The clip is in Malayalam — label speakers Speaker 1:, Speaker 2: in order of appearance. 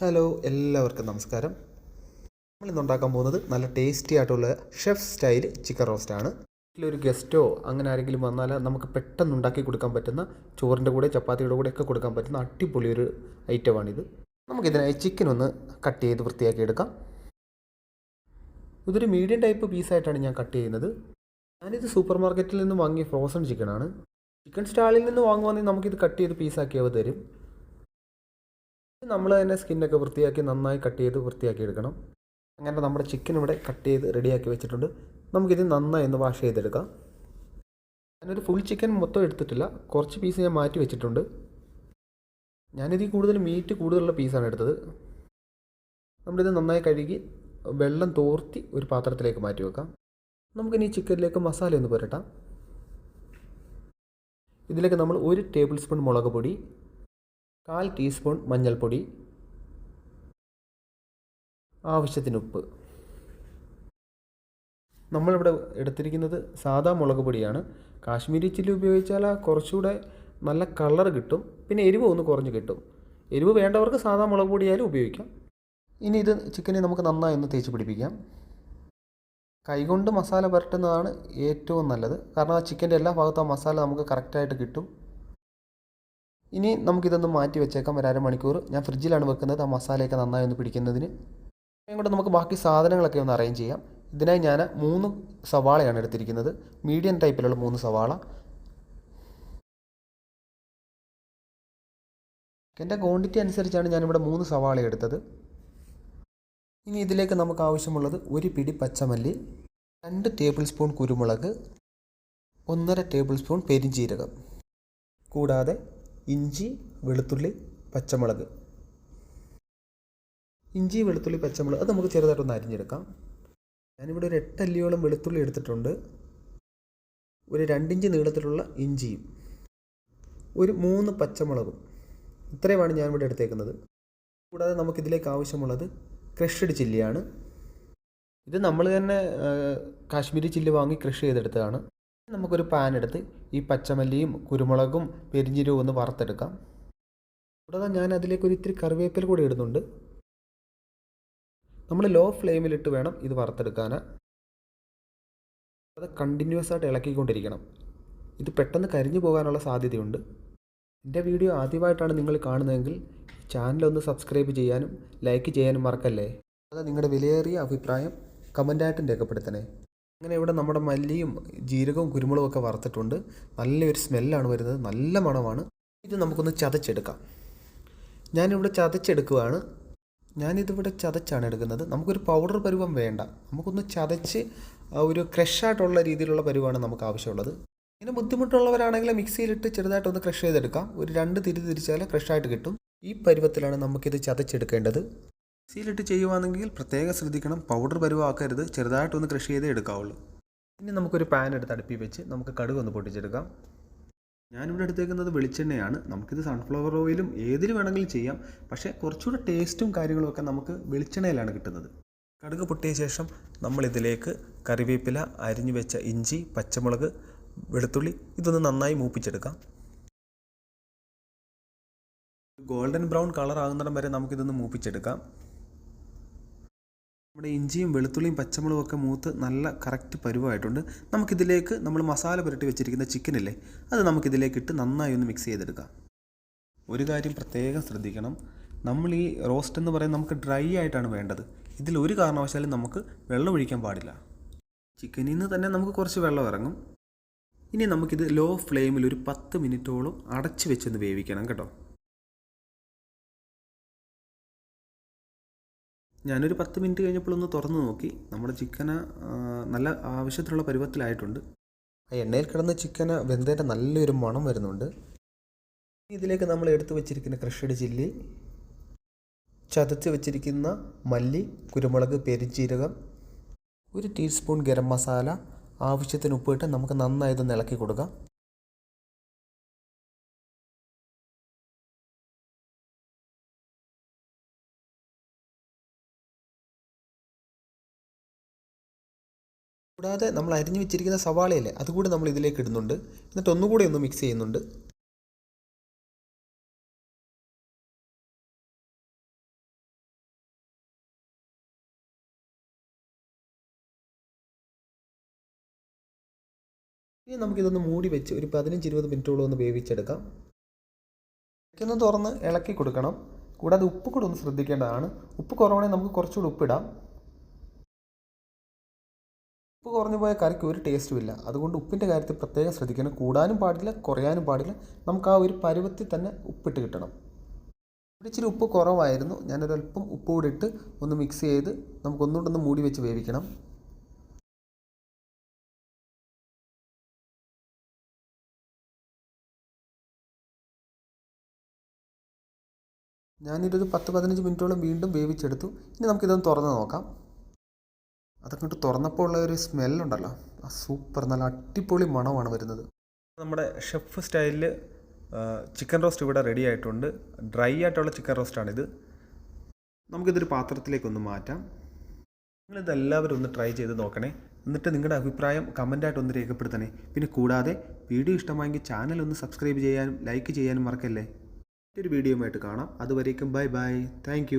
Speaker 1: ഹലോ എല്ലാവർക്കും നമസ്കാരം. നമ്മൾ ഇന്ന് ഉണ്ടാക്കാൻ പോകുന്നത് നല്ല ടേസ്റ്റി ആയിട്ടുള്ള ഷെഫ് സ്റ്റൈൽ ചിക്കൻ റോസ്റ്റ് ആണ്. വീട്ടിലൊരു ഗസ്റ്റോ അങ്ങനെ ആരെങ്കിലും വന്നാൽ നമുക്ക് പെട്ടെന്ന് ഉണ്ടാക്കി കൊടുക്കാൻ പറ്റുന്ന ചോറിന്റെ കൂടെ ചപ്പാത്തിയുടെ കൂടെ ഒക്കെ കൊടുക്കാൻ പറ്റുന്ന അടിപൊളി ഒരു ഐറ്റമാണിത് നമുക്കിതിനായി ചിക്കൻ ഒന്ന് കട്ട് ചെയ്ത് വൃത്തിയാക്കി എടുക്കാം. ഇതൊരു മീഡിയം ടൈപ്പ് പീസായിട്ടാണ് ഞാൻ കട്ട് ചെയ്യുന്നത്. ഞാനിത് സൂപ്പർ മാർക്കറ്റിൽ നിന്ന് വാങ്ങിയ ഫ്രോസൺ ചിക്കനാണ് ചിക്കൻ സ്റ്റാളിൽ നിന്ന് വാങ്ങുവാണെങ്കിൽ നമുക്കിത് കട്ട് ചെയ്ത് പീസാക്കി അവർ തരും. നമ്മൾ തന്നെ സ്കിന്നൊക്കെ വൃത്തിയാക്കി നന്നായി കട്ട് ചെയ്ത് വൃത്തിയാക്കി എടുക്കണം. അങ്ങനെ നമ്മുടെ ചിക്കൻ ഇവിടെ കട്ട് ചെയ്ത് റെഡിയാക്കി വെച്ചിട്ടുണ്ട്. നമുക്കിത് നന്നായി ഒന്ന് വാഷ് ചെയ്തെടുക്കാം. ഞാനൊരു ഫുൾ ചിക്കൻ മൊത്തം എടുത്തിട്ടില്ല. കുറച്ച് പീസ് ഞാൻ മാറ്റി വെച്ചിട്ടുണ്ട്. ഞാനിതിൽ കൂടുതൽ മീറ്റ് കൂടുതലുള്ള പീസാണ് എടുത്തത്. നമ്മളിത് നന്നായി കഴുകി വെള്ളം തോർത്തി ഒരു പാത്രത്തിലേക്ക് മാറ്റി വെക്കാം. നമുക്കിനി ചിക്കനിലേക്ക് മസാല ഒന്ന് പുരട്ടാം. ഇതിലേക്ക് നമ്മൾ ഒരു ടേബിൾ സ്പൂൺ മുളക് പൊടി കാൽ ടീസ്പൂൺ മഞ്ഞൾപ്പൊടി. ആവശ്യത്തിന് ഉപ്പ് നമ്മളിവിടെ എടുത്തിരിക്കുന്നത് സാധാ മുളക് പൊടിയാണ്. കാശ്മീരി ചില്ലി ഉപയോഗിച്ചാൽ കുറച്ചുകൂടെ നല്ല കളർ കിട്ടും. പിന്നെ എരിവ് ഒന്ന് കുറഞ്ഞ് കിട്ടും. എരിവ് വേണ്ടവർക്ക് സാധാ മുളക് പൊടിയായാലും ഉപയോഗിക്കാം. ഇനി ഇത് ചിക്കനെ നമുക്ക് നന്നായി ഒന്ന് തേച്ച് പിടിപ്പിക്കാം. കൈകൊണ്ട് മസാല പുരട്ടുന്നതാണ് ഏറ്റവും നല്ലത്. കാരണം ആ ചിക്കന്റെ എല്ലാ ഭാഗത്തും ആ മസാല നമുക്ക് കറക്റ്റായിട്ട് കിട്ടും. ഇനി നമുക്കിതൊന്ന് മാറ്റി വെച്ചേക്കാം. ഒരു അരമണിക്കൂർ. ഞാൻ ഫ്രിഡ്ജിലാണ് വെക്കുന്നത്. ആ മസാലയൊക്കെ നന്നായി ഒന്ന് പിടിക്കുന്നതിന്. കൂടെ നമുക്ക് ബാക്കി സാധനങ്ങളൊക്കെ ഒന്ന് അറേഞ്ച് ചെയ്യാം. ഇതിനായി ഞാൻ മൂന്ന് സവാളയാണ് എടുത്തിരിക്കുന്നത്. മീഡിയം ടൈപ്പിലുള്ള മൂന്ന് സവാള. എന്റെ ക്വാണ്ടിറ്റി അനുസരിച്ചാണ് ഞാനിവിടെ മൂന്ന് സവാള എടുത്തത്. ഇനി ഇതിലേക്ക് നമുക്ക് ആവശ്യമുള്ളത് ഒരു പിടി പച്ചമല്ലി രണ്ട് ടേബിൾ സ്പൂൺ കുരുമുളക് ഒന്നര ടേബിൾ സ്പൂൺ പെരിഞ്ചീരകം കൂടാതെ ഇഞ്ചി വെളുത്തുള്ളി പച്ചമുളക്. ഇഞ്ചി വെളുത്തുള്ളി പച്ചമുളക് അത് നമുക്ക് ചെറുതായിട്ടൊന്ന് അരിഞ്ഞെടുക്കാം. ഞാനിവിടെ ഒരു എട്ടല്ലിയോളം വെളുത്തുള്ളി എടുത്തിട്ടുണ്ട്. ഒരു രണ്ടിഞ്ച് നീളത്തിലുള്ള ഇഞ്ചിയും ഒരു മൂന്ന് പച്ചമുളകും. ഇത്രയുമാണ് ഞാനിവിടെ എടുത്തേക്കുന്നത്. കൂടാതെ നമുക്കിതിലേക്ക് ആവശ്യമുള്ളത് ക്രഷ്ഡ് ചില്ലിയാണ്. ഇത് നമ്മൾ തന്നെ കാശ്മീരി ചില്ലി വാങ്ങി ക്രഷ് ചെയ്തെടുത്തതാണ്. നമുക്കൊരു പാൻ എടുത്ത് ഈ പച്ചമല്ലിയും കുരുമുളകും പെരിഞ്ഞിരവും ഒന്ന് വറുത്തെടുക്കാം. കൂടാതെ ഞാൻ അതിലേക്ക് ഒരു ഇത്തിരി കറിവേപ്പില കൂടി ഇടുന്നുണ്ട്. നമ്മൾ ലോ ഫ്ലെയിമിലിട്ട് വേണം ഇത് വറുത്തെടുക്കാൻ അത് കണ്ടിന്യൂസ് ആയിട്ട് ഇളക്കിക്കൊണ്ടിരിക്കണം. ഇത് പെട്ടെന്ന് കരിഞ്ഞു പോകാനുള്ള സാധ്യതയുണ്ട്. എന്റെ വീഡിയോ ആദ്യമായിട്ടാണ് നിങ്ങൾ കാണുന്നതെങ്കിൽ ഒന്ന് സബ്സ്ക്രൈബ് ചെയ്യാനും ലൈക്ക് ചെയ്യാനും മറക്കല്ലേ? അത് നിങ്ങളുടെ വിലയേറിയ അഭിപ്രായം കമന്റായിട്ടും രേഖപ്പെടുത്തണേ. അങ്ങനെ ഇവിടെ നമ്മുടെ മല്ലിയും ജീരകവും കുരുമുളകും ഒക്കെ വറുത്തിട്ടുണ്ട്. നല്ലൊരു സ്മെല്ലാണ് വരുന്നത്. നല്ല മണമാണ്. ഇത് നമുക്കൊന്ന് ചതച്ചെടുക്കാം. ഞാനിവിടെ ചതച്ചെടുക്കുകയാണ് ഞാനിതിവിടെ ചതച്ചാണ് എടുക്കുന്നത്. നമുക്കൊരു പൗഡർ പരുവം വേണ്ട. നമുക്കൊന്ന് ചതച്ച് ഒരു ക്രഷായിട്ടുള്ള രീതിയിലുള്ള പരുവാണ് നമുക്ക് ആവശ്യമുള്ളത്. ഇങ്ങനെ ബുദ്ധിമുട്ടുള്ളവരാണെങ്കിൽ മിക്സിയിലിട്ട് ചെറുതായിട്ടൊന്ന് ക്രഷ് ചെയ്തെടുക്കാം. ഒരു രണ്ട് തിരി തിരിച്ചാൽ ക്രഷായിട്ട് കിട്ടും. ഈ പരുവത്തിലാണ് നമുക്കിത് ചതച്ചെടുക്കേണ്ടത്. മിക്സിയിലിട്ട് ചെയ്യുവാണെങ്കിൽ പ്രത്യേകം ശ്രദ്ധിക്കണം. പൗഡർ പരുവാക്കരുത്. ചെറുതായിട്ടൊന്ന് കൃഷി ചെയ്തേ എടുക്കാവുള്ളൂ. ഇനി നമുക്കൊരു പാൻ എടുത്ത് അടുപ്പി വെച്ച് നമുക്ക് കടുക് ഒന്ന് പൊട്ടിച്ചെടുക്കാം. ഞാനിവിടെ എടുത്തേക്കുന്നത് വെളിച്ചെണ്ണയാണ്. നമുക്കിത് സൺഫ്ലവർ ഓയിലും ഏതിൽ വേണമെങ്കിലും ചെയ്യാം. പക്ഷേ കുറച്ചുകൂടെ ടേസ്റ്റും കാര്യങ്ങളും ഒക്കെ നമുക്ക് വെളിച്ചെണ്ണയിലാണ് കിട്ടുന്നത്. കടുക് പൊട്ടിയ ശേഷം നമ്മളിതിലേക്ക് കറിവേപ്പില അരിഞ്ഞു വെച്ച ഇഞ്ചി പച്ചമുളക് വെളുത്തുള്ളി ഇതൊന്ന് നന്നായി മൂപ്പിച്ചെടുക്കാം. ഗോൾഡൻ ബ്രൗൺ കളർ ആകുന്നിടം വരെ നമുക്കിതൊന്ന് മൂപ്പിച്ചെടുക്കാം. നമ്മുടെ ഇഞ്ചിയും വെളുത്തുള്ളിയും പച്ചമുളകും ഒക്കെ മൂത്ത് നല്ല കറക്റ്റ് പരുവായിട്ടുണ്ട്. നമുക്കിതിലേക്ക് നമ്മൾ മസാല പുരട്ടി വെച്ചിരിക്കുന്ന ചിക്കനില്ലേ അത് നമുക്കിതിലേക്ക് ഇട്ട് നന്നായി ഒന്ന് മിക്സ് ചെയ്തെടുക്കാം. ഒരു കാര്യം പ്രത്യേകം ശ്രദ്ധിക്കണം. നമ്മൾ ഈ റോസ്റ്റ് എന്ന് പറയുന്നത് നമുക്ക് ഡ്രൈ ആയിട്ടാണ് വേണ്ടത്. ഇതിൽ ഒരു കാരണവശാലും നമുക്ക് വെള്ളം ഒഴിക്കാൻ പാടില്ല. ചിക്കനിൽ നിന്ന് തന്നെ നമുക്ക് കുറച്ച് വെള്ളം ഇറങ്ങും. ഇനി നമുക്കിത് ലോ ഫ്ലെയിമിൽ ഒരു പത്ത് മിനിറ്റോളം അടച്ചു വെച്ചൊന്ന് വേവിക്കണം കേട്ടോ. ഞാനൊരു പത്ത് മിനിറ്റ് കഴിഞ്ഞപ്പോൾ ഒന്ന് തുറന്നു നോക്കി. നമ്മുടെ ചിക്കന് നല്ല ആവശ്യത്തിനുള്ള പരുവത്തിലായിട്ടുണ്ട്. ആ എണ്ണയിൽ കിടന്ന ചിക്കന് വെന്തേന്റെ നല്ലൊരു മണം വരുന്നുണ്ട്. ഇതിലേക്ക് നമ്മൾ എടുത്തു വെച്ചിരിക്കുന്ന ക്രഷഡ് ചില്ലി ചതച്ച് വെച്ചിരിക്കുന്ന മല്ലി കുരുമുളക് പെരിഞ്ചീരകം ഒരു ടീസ്പൂൺ ഗരം മസാല ആവശ്യത്തിന് ഉപ്പിട്ട് നമുക്ക് നന്നായി ഇതൊന്ന് ഇളക്കി കൊടുക്കാം. കൂടാതെ നമ്മൾ അരിഞ്ഞു വെച്ചിരിക്കുന്ന സവാളയല്ലേ അതുകൂടി നമ്മൾ ഇതിലേക്ക് ഇടുന്നുണ്ട്. എന്നിട്ട് ഒന്നുകൂടി ഒന്ന് മിക്സ് ചെയ്യുന്നുണ്ട്. ഇനി നമുക്കിതൊന്ന് മൂടി വെച്ച് ഒരു പതിനഞ്ച് ഇരുപത് മിനിറ്റോളം ഒന്ന് വേവിച്ചെടുക്കാം. ഒന്ന് തുറന്ന് ഇളക്കി കൊടുക്കണം. കൂടാതെ ഉപ്പ് കൂടെ ഒന്ന് ശ്രദ്ധിക്കേണ്ടതാണ്. ഉപ്പ് കുറവാണെങ്കിൽ നമുക്ക് കുറച്ചുകൂടി ഉപ്പിടാം. കുറഞ്ഞു പോയ കറിക്ക് ഒരു ടേസ്റ്റും ഇല്ല. അതുകൊണ്ട് ഉപ്പിന്റെ കാര്യത്തിൽ പ്രത്യേകം ശ്രദ്ധിക്കണം. കൂടാനും പാടില്ല കുറയാനും പാടില്ല. നമുക്ക് ആ ഒരു പരുവത്തിൽ തന്നെ ഉപ്പിട്ട് കിട്ടണം. ഇച്ചിരി ഉപ്പ് കുറവായിരുന്നു. ഞാനൊരല്പം ഉപ്പ് കൂടി ഇട്ട് ഒന്ന് മിക്സ് ചെയ്ത് നമുക്ക് ഒന്നുകൂടെ ഒന്ന് മൂടി വെച്ച് വേവിക്കണം. ഞാനിതൊരു പത്ത് പതിനഞ്ച് മിനിറ്റോളം വീണ്ടും വേവിച്ചെടുത്തു. ഇനി നമുക്കിതൊന്ന് തുറന്ന് നോക്കാം. അതങ്ങോട്ട് തുറന്നപ്പോൾ ഉള്ള ഒരു സ്മെല്ലുണ്ടല്ലോ ആ സൂപ്പർ നല്ല അടിപൊളി മണമാണ് വരുന്നത്. നമ്മുടെ ഷെഫ് സ്റ്റൈലിൽ ചിക്കൻ റോസ്റ്റ് ഇവിടെ റെഡി ആയിട്ടുണ്ട്. ഡ്രൈ ആയിട്ടുള്ള ചിക്കൻ റോസ്റ്റാണിത് നമുക്കിതൊരു പാത്രത്തിലേക്കൊന്ന് മാറ്റാം. നിങ്ങളിത് എല്ലാവരും ഒന്ന് ട്രൈ ചെയ്ത് നോക്കണേ. എന്നിട്ട് നിങ്ങളുടെ അഭിപ്രായം കമന്റായിട്ട് ഒന്ന് രേഖപ്പെടുത്തണേ. പിന്നെ കൂടാതെ വീഡിയോ ഇഷ്ടമായെങ്കിൽ ചാനൽ ഒന്ന് സബ്സ്ക്രൈബ് ചെയ്യാനും ലൈക്ക് ചെയ്യാനും മറക്കല്ലേ? മറ്റൊരു ആയിട്ട് കാണാം. അതുവരേക്കും ബൈ ബൈ താങ്ക്